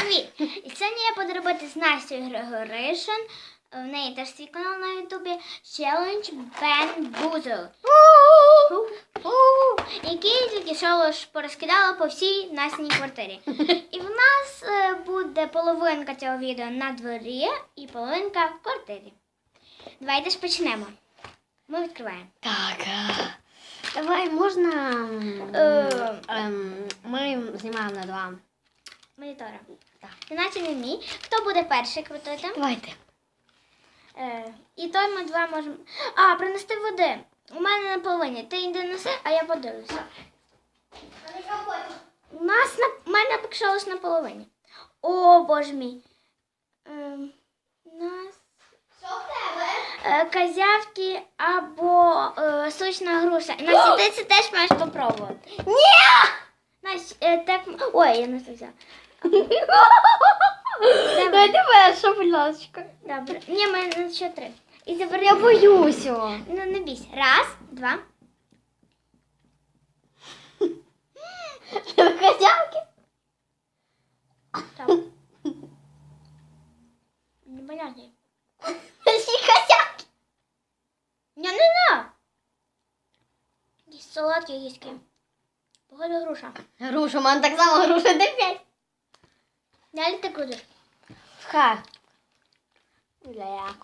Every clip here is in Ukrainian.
Привіт! І сьогодні я буду робити з Настю Григоришин. В неї теж свій канал на Ютубі Challenge Ben Boozle, який тільки що ж порозкидала по всій Настіній квартирі. І в нас е, буде половинка цього відео на дворі і половинка в квартирі. Давайте ж почнемо. Ми відкриваємо. Так. е, Давай можна. Е. ем, Ми знімаємо на два. Монітора. Так. Іначе не мій. Хто буде перший крутити? Давайте. Е, і той ми два можемо. А, принести води. У мене на половині. Ти йди неси, а я подивлюся. У нас на у мене лише на половині. О, боже мій. Ем, у нас Що в тебе? е, козявки або е, сочна груша. Настя, ти це теж маєш попробувати. Ні! Настя, е, так. Ой, я не взяла. Давайте перша, будь ласка. Добре. Ні, мене ще три. І забери. Я боюся. Ну, не бійся. Раз, два. Козявки? Так. Непонятно. Всі козявки. Я не знаю. Якісь солодкі якісь. Походу груша. Груша, у мене так само груша де п'ять. Далі ти крутиш. Ха. Для я.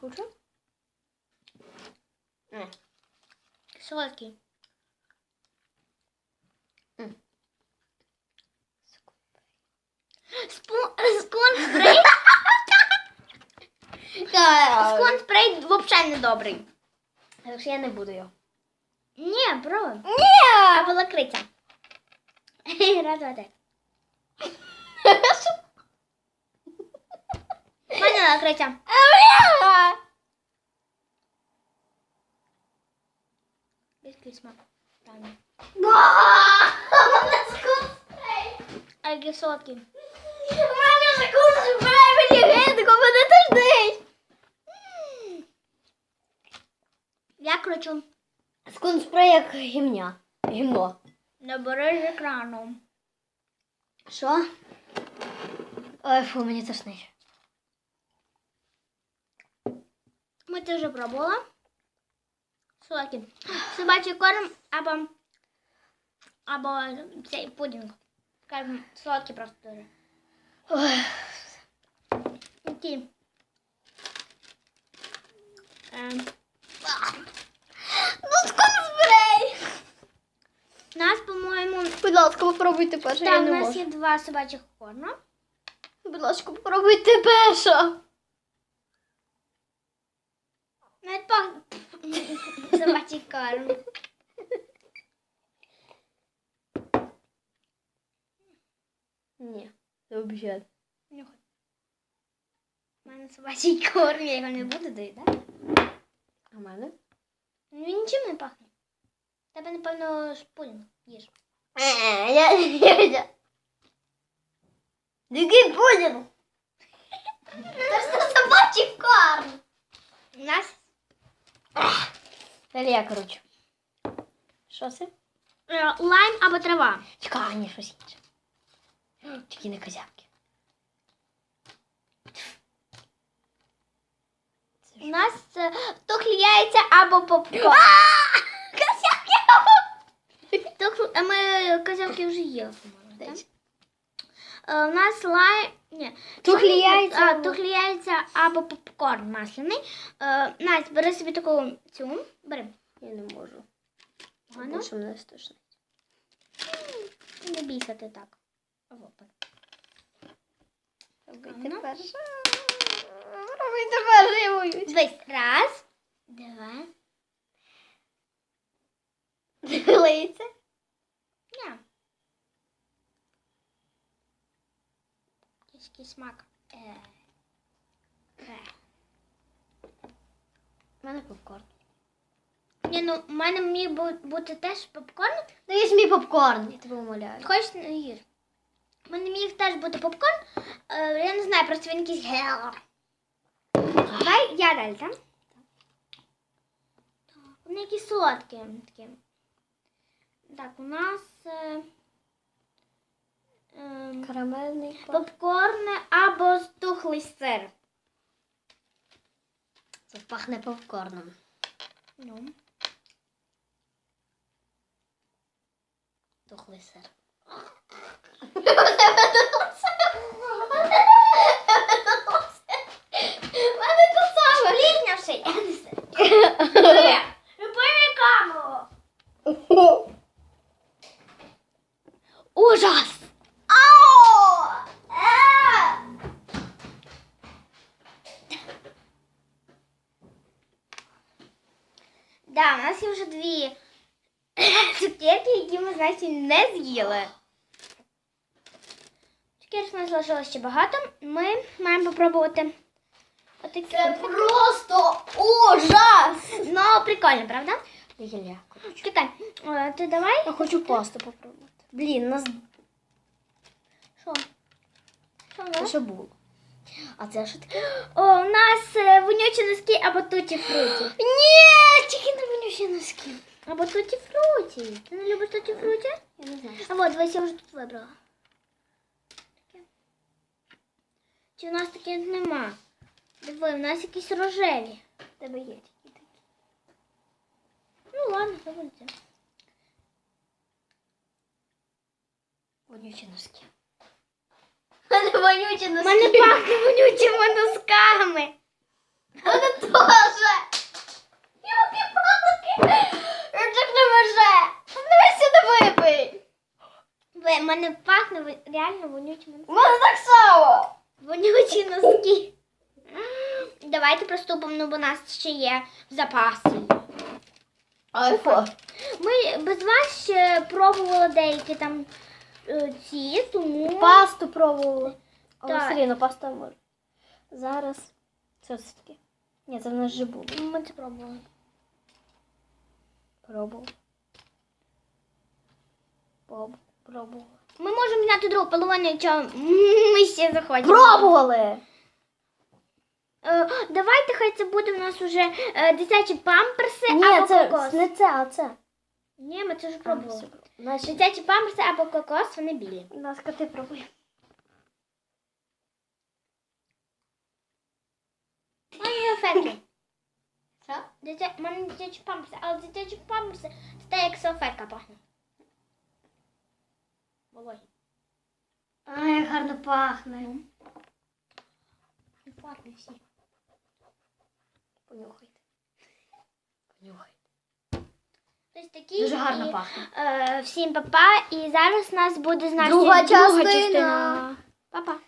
Не. Солодкий. М. Спу... Скон спрей. Скон спрей взагалі не добрий. Так що я не буду його. Ні, пробуй. Ні! Або лакриця. Раз, два, три. У мене лакриця. Який смак. Правильно. А який солодкий. Я кручу. Скунспрей як гімня. Гімно. Не бери з екрану. Що? Ой, фу, мені тошнить. Ми вже пробували. Солодкий. Собачий корм або, або цей пудінг. Скажімо, солодкий просто дуже. Ой. Ем, Ну, скунспрей! у нас, по-моєму, Будь ласка, попробуйте перше, я там у нас є два собачих корма. Будь ласка, попробуйте перша. Собачий корм. Ні, це взагалі. Нюхай. У мене собачий корм, я його не буду доїдати. А в мене? Ну, Він нічим не пахне. Тебе, напевно, пудінг їж. Е, я я- я. Який пудінг? Це ж не собачий корм. У нас Далі я, коротше. Що це? е, лайм або трава. Чекай, ні, щось інше. Тільки не козявки. У нас е, тухлі яйця або попкорн. Козявки! Тухлі, а ми козявки вже їли, по-моєму. так? Е, У нас лайм... Ні. Тухлі яйця А, або- тухлі яйця або попкорн масляний. Е, Настя, бери собі таку цю. Бери. Я не можу. Погано? Більше мене страшно. Не бійся ти так. Опа. Робити перше. Робити перше. Дивись. Раз, два. Лиється. Якийсь смак. Е. У мене попкорн. Ні, ну у мене міг бути теж попкорн. Ну, візь мій попкорн, я тебе умоляю. Хочеш не їж. У мене міг теж бути попкорн. Е, я не знаю, просто він якийсь гел. Давай я далі, так? Вони якісь солодкі такі. Так, у нас е, ем, Карамельний попкорн тухлий сир. Це пахне попкорном. Ну. Тухлий сир. Мене то саме. Пліснявши, я не знаю. Любими камеру. Ужас! Ау! Е! Да, у нас є вже дві цукерки, які ми, значить, не з'їли. Цукерок у нас залишилось ще багато. Ми маємо попробувати отакі. Це просто ужас! Ну, прикольно, правда? Я, Чекай, е, ти давай. я хочу пасту попробувати. Блін, нас Що? Що у це нас? що було? А це що таке? О, у нас е, вонючі носки або туті фруті. Ні, тільки не мені ще носки. Або туті фруті. Ти не любиш туті фруті? Я не знаю. А от, дивись, я вже тут вибрала. Таке. Чи у нас таких нема? Диви, у нас якісь рожеві. Тебе є тільки такі. Ну ладно, виберте. Вонючі носки. Вонючі У носки. мене пахне вонючими носками. Мене теж. Йолки-палки. Рюкзак не може. Давай сюди випий. Ви, в мене пахне реально вонючими носками. У мене так само. Вонючі носки. Давайте приступимо, ну бо у нас ще є в запасі. Айфон. Ми без вас ще пробували деякі там е, ці, тому. Пасту пробували. Але все рівно паста може. Зараз. Це все таке. Ні, це в нас вже було. Ми це пробували. Пробували. Поб- Пробували. Ми можемо взяти другу половину, якщо ми ще захочемо. Пробували! Е, давайте хай це буде в нас уже е, дитячі памперси Ні, або це кокос. не це, а це. Ні, ми це вже пробували. Значить, Дитячі памперси або кокос, вони білі. у нас коти пробує. Ой, салфетки. Що? Дитя... У мене дитячі памперси, але дитячі памперси це як салфетка пахне. Вологі. А, як гарно пахне. Пахне всі. Понюхайте. Понюхайте. Ось такі. Дуже гарно і, пахне. Е, всім папа. І зараз у нас буде значить Друга частина. Па-па.